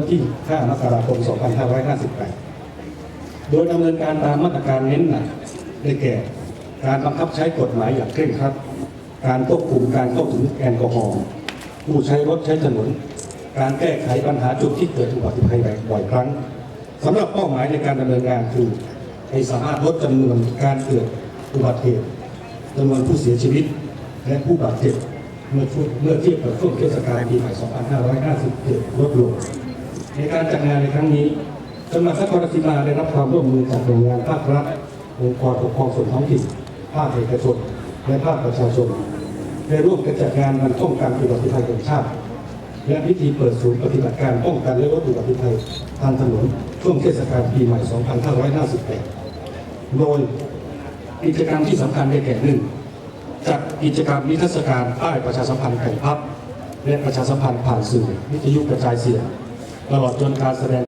วันที่ 5 มกราคม 2558 โดยดำเนินการตามมาตรการเน้นหนักได้แก่ การบังคับใช้กฎหมายอย่างเคร่งครัด การควบคุมการเข้าถึงแอลกอฮอล์ผู้ใช้รถใช้ถนน การแก้ไขปัญหาจุดที่เกิดอุบัติภัยบ่อยครั้งสำหรับเป้าหมายในการดำเนินงานคือให้สามารถลดจำนวนการเกิดอุบัติเหตุจำนวนผู้เสียชีวิต และผู้บาดเจ็บเมื่อเมื่อเทียบกับช่วงเทศกาลปีใหม่ 2557 ลดลง ในการจัดงานในครั้งนี้จังหวัดนครราชสีมาได้รับความร่วมมือจากหน่วยงานภาครัฐองค์กรปกครองส่วนท้องถิ่นภาคเอกชนและภาคประชาชนได้ร่วมกันจัดงานวันป้องกันอุบัติภัยแห่งชาติ และพิธีเปิดศูนย์ปฏิบัติการป้องกันและลดอุบัติภัยทางถนนช่วงเทศกาลปีใหม่ 2558 โดยกิจกรรมที่สำคัญได้แก่หนึ่งจัดกิจกรรมนิทรรศการป้ายประชาสัมพันธ์แผ่นพับ และประชาสัมพันธ์ผ่านสื่อวิทยุกระจายเสียง ตลอดจนการแสดง